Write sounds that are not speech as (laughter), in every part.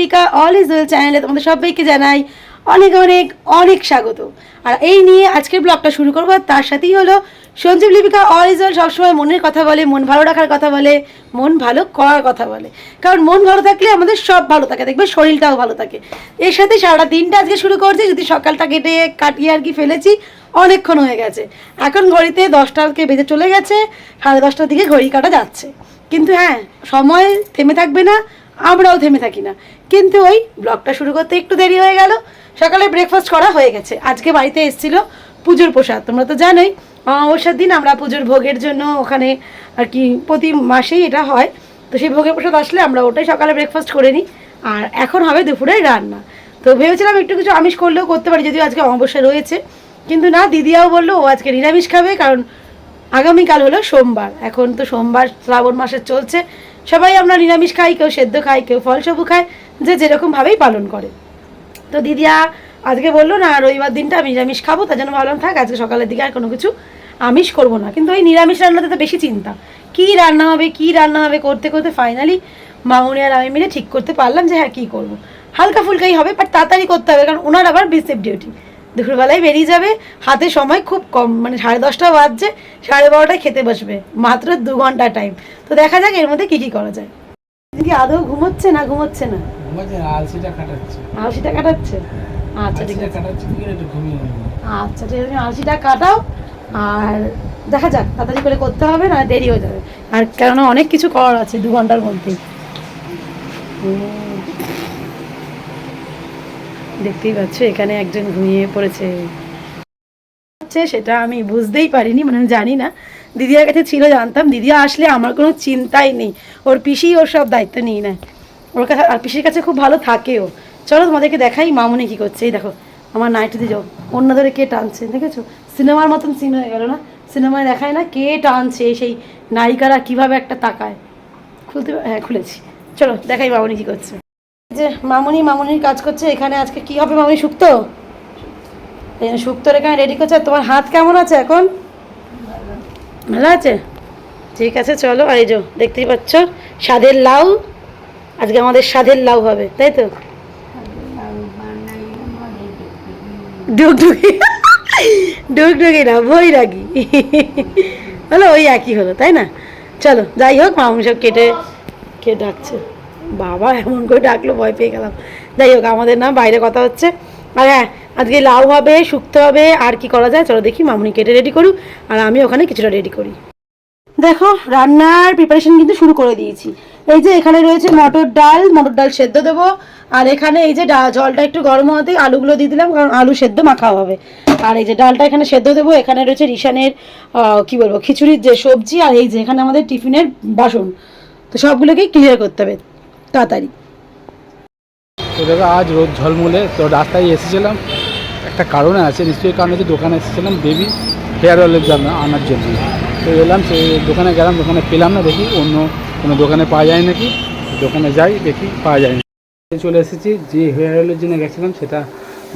Lipika all is well চ্যানেলে তোমাদের সবাইকে জানাই অনেক অনেক অনেক স্বাগত। আর এই নিয়ে আজকের ব্লগটা শুরু করব তার সাথেই হলো Sanjeev Lipika all is well সবসময় মনের কথা বলে, মন ভালো রাখার কথা বলে, মন ভালো করার কথা বলে। কারণ মন ভালো থাকলে আমাদের সব ভালো থাকে, দেখবে শরীরটাও ভালো থাকে। এর সাথে সারা দিনটা আজকে শুরু করছি, যদি সকালটা কেটে কাটিয়ে আর কি ফেলেছি, অনেকক্ষণ হয়ে গেছে। এখন ঘড়িতে দশটাকে বেজে চলে গেছে, সাড়ে দশটার দিকে ঘড়ি কাটা যাচ্ছে। কিন্তু হ্যাঁ সময় থেমে থাকবে না, আমরাও থেমে থাকি না। কিন্তু ওই ব্লগটা শুরু করতে একটু দেরি হয়ে গেল। সকালে ব্রেকফাস্ট করা হয়ে গেছে। আজকে বাড়িতে এসেছিল পুজোর প্রসাদ। তোমরা তো জানোই, অমাবস্যার দিন আমরা পুজোর ভোগের জন্য ওখানে আর কি প্রতি মাসেই এটা হয়। তো সেই ভোগের প্রসাদ আসলে আমরা ওটাই সকালে ব্রেকফাস্ট করে নিই। আর এখন হবে দুপুরে রান্না। তো ভেবেছিলাম একটু কিছু আমিষ করলেও করতে পারি, যদিও আজকে অমাবস্যা রয়েছে। কিন্তু না, দিদিয়াও বলল, ও আজকে নিরামিষ খাবে, কারণ আগামীকাল হলো সোমবার। এখন তো সোমবার শ্রাবণ মাসে চলছে। সবাই আমরা নিরামিষ খাই, কেউ সেদ্ধ খাই কেউ ফল সবু খায়। যে যেরকমভাবেই পালন করে। তো দিদিয়া আজকে বলল না রবিবার দিনটা আমি নিরামিষ খাব তার জন্য ভাবলাম থাক আজকে সকালের দিকে আর কোনো কিছু আমিষ করব না। কিন্তু ওই নিরামিষ রান্নাতে তো বেশি চিন্তা। কী রান্না হবে কী রান্না হবে করতে করতে ফাইনালি মামুনি আর আমি মিলে ঠিক করতে পারলাম যে হ্যাঁ কী করব। হালকা ফুলকাই হবে বাট তাড়াতাড়ি করতে হবে কারণ ওনার আবার বিসেপ ডিউটি দুপুরবেলায় বেরিয়ে যাবে হাতে সময় খুব কম মানে সাড়ে দশটা বাজছে সাড়ে বারোটায় খেতে বসবে মাত্র দু ঘণ্টা টাইম তো দেখা যাক এর মধ্যে কী কী করা যায়। কি আদৌ ঘুমোচ্ছে না ঘুমোচ্ছে না, আলসিটা কাটাচ্ছে। আলসিটা কাটাচ্ছে? আচ্ছা ঠিক আছে। আচ্ছা ঠিক আছে আলসিটা কাটাও আর দেখা যাক তাড়াতাড়ি করে করতে হবে না দেরি হয়ে যাবে। আর কেননা অনেক কিছু করার আছে দু ঘণ্টার মধ্যেই দেখতেই পাচ্ছ এখানে একজন ঘুমিয়ে পড়েছে। হচ্ছে সেটা আমি বুঝতেই পারিনি মানে আমি জানি না। দিদিয়ার কাছে ছিল জানতাম। দিদিয়া আসলে আমার কোনো চিন্তাই নেই। ওর পিসি ওর সব দায়িত্ব নিয়ে নেয়। ওর কাছে আর পিসির কাছে খুব ভালো থাকেও। চলো তোমাদেরকে দেখাই মামুনি কি করছে। এই দেখো, আমার নাইটিতে যাও। অন্য ধরে কে টানছে, দেখেছ? সিনেমার মতন সিন হয়ে গেল না? সিনেমায় দেখায় না কে টানছে সেই নায়িকারা কীভাবে একটা তাকায়। খুলতে হ্যাঁ খুলেছি। চলো, দেখাই মামুনি কি করছে। যে মামুনি, মামুনির কাজ করছে। এখানে আজকে কি হবে মামুনি শুক্তো জন্য এখানে রেডি করছে। তোমার হাত কেমন আছে এখন? ভালো আছে? ঠিক আছে, চলো আর এই দেখতেই পাচ্ছ, স্বাদের লাউ। আজকে আমাদের স্বাদের লাউ হবে, তাই তো? ডুগডুগি ডুগডুগি না, বৈরাগী। হলো ওই একই হলো, তাই না? চলো, যাই হোক মামুনি সব কেটে, কে ডাকছে? বাবা এমন করে ডাকলো, ভয় পেয়ে গেলাম। যাই হোক, আমাদের না বাইরে কথা হচ্ছে। আর হ্যাঁ আজকে লাউ হবে, শুক্তো হবে, আর কি করা যায়? চলো দেখি, মামুনি কেটে রেডি করুক, আর আমি ওখানে কিছুটা রেডি করি। দেখো, রান্নার প্রিপারেশন কিন্তু শুরু করে দিয়েছি। এই যে এখানে রয়েছে মটর ডাল মটর ডাল সেদ্ধ দেবো। আর এখানে এই যে জলটা একটু গরম হতেই আলুগুলো দিয়ে দিলাম, কারণ আলু সেদ্ধ মাখা হবে। আর এই যে ডালটা এখানে সেদ্ধ দেবো, এখানে রয়েছে রিশানের কি বলব, খিচুড়ির যে সবজি আর এই যে এখানে আমাদের টিফিনের বাসন। তো সবগুলোকেই ক্লিয়ার করতে হবে, তাড়াতাড়ি। তো আজ রোদ ঝলমলে, তো রাস্তায় এসেছিলাম। একটা কারণে আছে, নিশ্চয়ই কারণ হচ্ছে দোকানে এসেছিলাম বেবি হেয়ার অয়েলের জন্য আনার জন্য। তো এলাম, সেই দোকানে গেলাম দোকানে পেলাম না দেখি, অন্য কোনো দোকানে পাওয়া যায় নাকি? দোকানে যাই, দেখি, পাওয়া যায় না চলে এসেছি, যে হেয়ার অয়েলের জন্য গেছিলাম, সেটা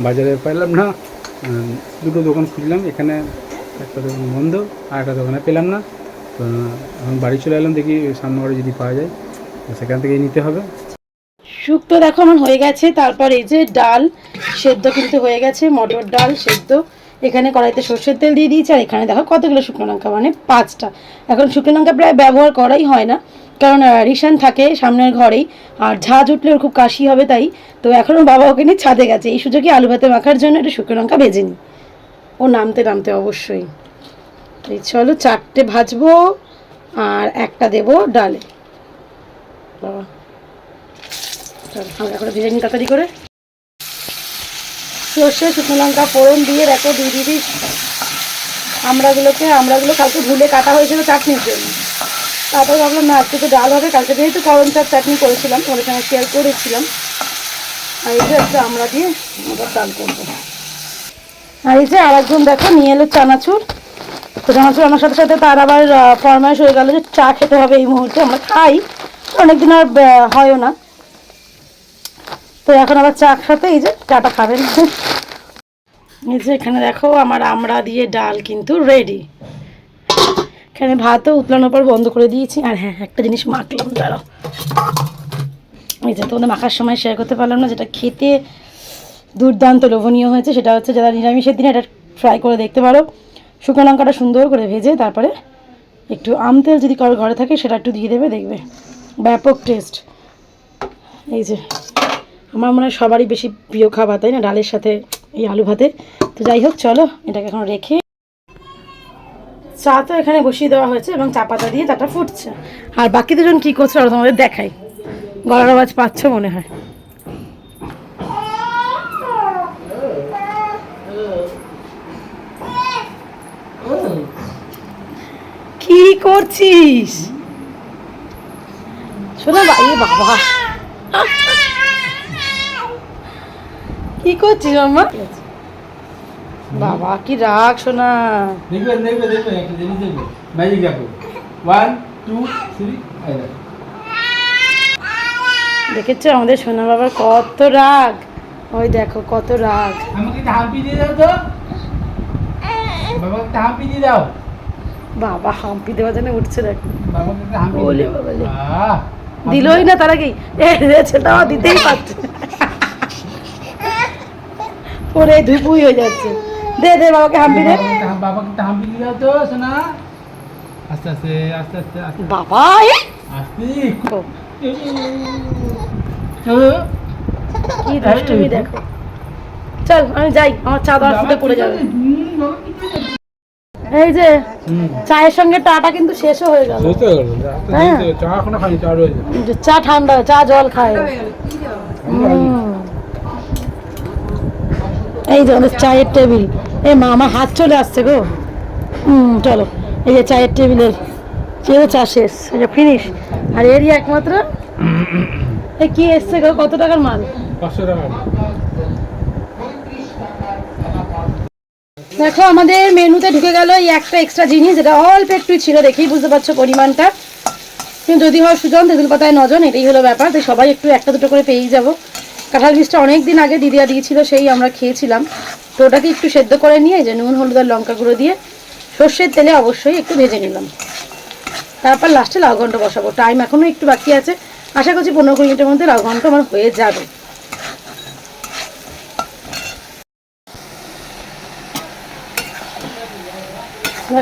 বাজারে পেলাম না। দুটো দোকান খুঁজলাম, এখানে একটা দোকান বন্ধ, আর একটা দোকানে পেলাম না। তো, এখন বাড়ি চলে এলাম, দেখি সামনে যদি পাওয়া যায় সেখান থেকেই নিতে হবে। শুক্তো দেখো আমার হয়ে গেছে, তারপর এই যে ডাল, সেদ্ধ কিন্তু হয়ে গেছে, মটর ডাল সেদ্ধ। এখানে কড়াইতে সর্ষের তেল দিয়ে দিয়েছি, আর এখানে দেখো কতগুলো শুকনো লঙ্কা মানে পাঁচটা। এখন শুকনো লঙ্কা প্রায় ব্যবহার করাই হয় না। কারণ রিসান থাকে সামনের ঘরেই আর ঝাঁজ উঠলে ওর খুব কাশি হবে তাই। তো এখন ওর বাবা ওকে নিয়ে ছাদে গেছে। এই সুযোগে আলু ভাতে মাখার জন্য একটু শুকনো লঙ্কা ভেজে নিই। ও নামতে নামতে অবশ্যই। এই চলো চারটে ভাজবো আর একটা দেবো ডালে। হালকা করে ভেজে নিই তাড়াতাড়ি করে। সর্ষে, শুকনো লঙ্কা, ফোড়ন দিয়ে দেখো দিই আমড়াগুলোকে আমড়াগুলো কালকে ভুলে কাটা হয়েছিল চাটনির জন্য। তারপর ভাবলাম, না আজকে তো ডাল হবে, কালকে যেহেতু করম চাপ চাটনি করেছিলাম, তোমাদের সঙ্গে শেয়ার করেছিলাম। আর এই যে একটা আমরা দিয়ে আবার ডাল করব। আর এই যে আরেকজন দেখো, নিয়ে এলো চানাচুর। তো চানাচুর আমার সাথে সাথে তার আবার ফরমাইশ হয়ে গেল যে চা খেতে হবে এই মুহূর্তে, আমরা খাই। অনেকদিন আর হয়ও না। তো এখন আবার চা সাথে এই যে চাটা খাবেন। এই যে এখানে দেখো, আমার আমড়া দিয়ে ডাল কিন্তু রেডি এখানে ভাতও উতলানোর পর বন্ধ করে দিয়েছি। আর হ্যাঁ একটা জিনিস মাখলাম, দাঁড়াও। এই যে তোমাদের মাখার সময় শেয়ার করতে পারলাম না, যেটা খেতে দুর্দান্ত লোভনীয় হয়েছে, সেটা হচ্ছে যারা নিরামিষের দিনে এটা ট্রাই করে দেখতে পারো। শুকনো লঙ্কাটা সুন্দর করে ভেজে তারপরে একটু আম তেল যদি কারোর ঘরে থাকে, সেটা একটু দিয়ে দেবে, দেখবে। ব্যাপক টেস্ট এই যে, আমার মনে হয় সবারই বেশি প্রিয় খাবার, তাই না? ডালের সাথে এই আলু ভাতে। তো যাই হোক, চলো, এটাকে এখন রেখে চা তো এখানে বসিয়ে দেওয়া হয়েছে এবং চা পাতা দিয়ে চাটা ফুটছে। আর বাকি দুজন কী করছে ওরা তোমাদের দেখাই। গলার আওয়াজ পাচ্ছ মনে হয়। কি করছিস? শোনো ভাই বাবা। কি করছিস, মাম্মা? বাবা কি রাগ শোনা দেখবেন দেখবে দেখবে একটা জিনিস দেখবে। ম্যাজিক দেখো ওয়ান টু থ্রি দেখেছ আমাদের সোনা বাবার কত রাগ? ওই দেখো কত রাগ। আমাকে একটা হাম্পি দিয়ে দাও তো। বাবাকে একটা হাম্পি দিয়ে দাও। বাবা হাম্পি দেওয়া জন্য উঠছে দেখো। বাবালে। আহ, দিলই না তার আগেই। এ রে ছেলেটা দিতেই পারছে। (laughs) পরে ধুপুই হয়ে যাচ্ছে। দে দে বাবাকে হাম্পি দে বাবাকে হাম্পি দিয়ে দাও তো শোনা আস্তে আস্তে আস্তে আস্তে আস্তে বাবা এ! আস্তে কি দুষ্টুমি দেখো চল আমি যাই আমার চা দেওয়ার ফুটে পড়ে যাবে? এই যে চায়ের সঙ্গে টাটা কিন্তু শেষও হয়ে গেল হ্যাঁ। চা এখনও খাইনি, চা রয়েছে। যে চা ঠান্ডা চা জল খায় হুম। এই যে আমাদের চায়ের টেবিল। এ মা আমার হাত চলে আসছে গো। হুম চলো। এই যে চায়ের টেবিলের যে চা শেষ। এই যে ফিনিশ আর এরই একমাত্র? এই কি এসছে গো? কত টাকার মাল? পাঁচশো টাকা দেখো আমাদের মেনুতে ঢুকে গেল এই একটা এক্সট্রা জিনিস যেটা অল্প একটু ছিল দেখেই বুঝতে পারছ পরিমাণটা। কিন্তু যদি হয় সুজন তেঁতুল পাতায় নজন এটাই হলো ব্যাপার। তো সবাই একটু একটা দুটো করে পেয়েই যাব। কাঁঠাল বীজটা অনেক দিন আগে দিদিয়া দিয়েছিল, সেই আমরা খেয়েছিলাম। তো ওটাকে একটু সেদ্ধ করে নিয়ে যে নুন, হলুদ আর লঙ্কা গুঁড়ো দিয়ে সর্ষের তেলে অবশ্যই একটু ভেজে নিলাম। তারপর লাস্টে লাউ ঘন্ট বসাবো। টাইম এখনও একটু বাকি আছে। আশা করছি পনেরো কুড়ি মিনিটের মধ্যে লাউ ঘন্ট আমার হয়ে যাবে।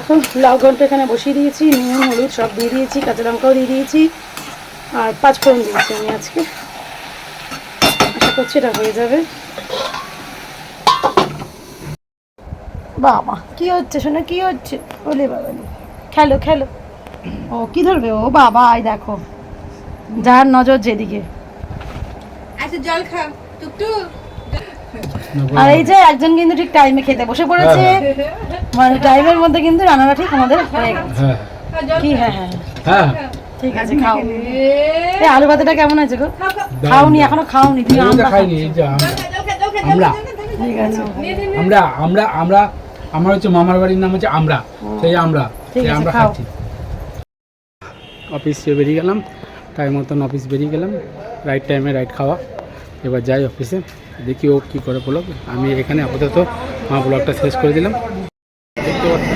এখন লাউ ঘন্ট এখানে বসিয়ে দিয়েছি, নুন, হলুদ সব দিয়ে দিয়েছি, কাঁচা লঙ্কাও দিয়ে দিয়েছি, আর পাঁচ ফোড়ন দিয়েছি আমি আজকে। এটা হয়ে যাবে। বাবা কি হচ্ছে শোনা কি হচ্ছে? বলে বাবা খেলো খেলো। ও কি ধরবে? ও বাবা এই দেখো। যার নজর যেদিকে। আচ্ছা জল খাও। টুকটুক। আর এই যে একজন কিন্তু ঠিক টাইমে খেতে বসে পড়েছে। মানে টাইমের মধ্যে কিন্তু রান্নাটা ঠিক আমাদের হয়ে গেছে। হ্যাঁ। কি? হ্যাঁ হ্যাঁ। হ্যাঁ। ঠিক আছে খাও। এই আলু ভাতেটা কেমন আছে গো? খাও, খাও। খাওনি এখনও খাওনি তুমি আমরা খাইনি এই যে আমরা। ঠিক আছে। আমরা আমরা আমরা আমার হচ্ছে মামার বাড়ির নাম হচ্ছে আমরা। সেই আমরা সেই আমরা। খাচ্ছি। অফিস থেকে বেরিয়ে গেলাম টাইম মতন অফিস বেরিয়ে গেলাম। রাইট টাইমে রাইট খাওয়া। এবার যাই অফিসে দেখি ও কী করে ব্লগ আমি এখানে আপাতত আমার ব্লগটা শেষ করে দিলাম। দেখতে পাচ্ছ?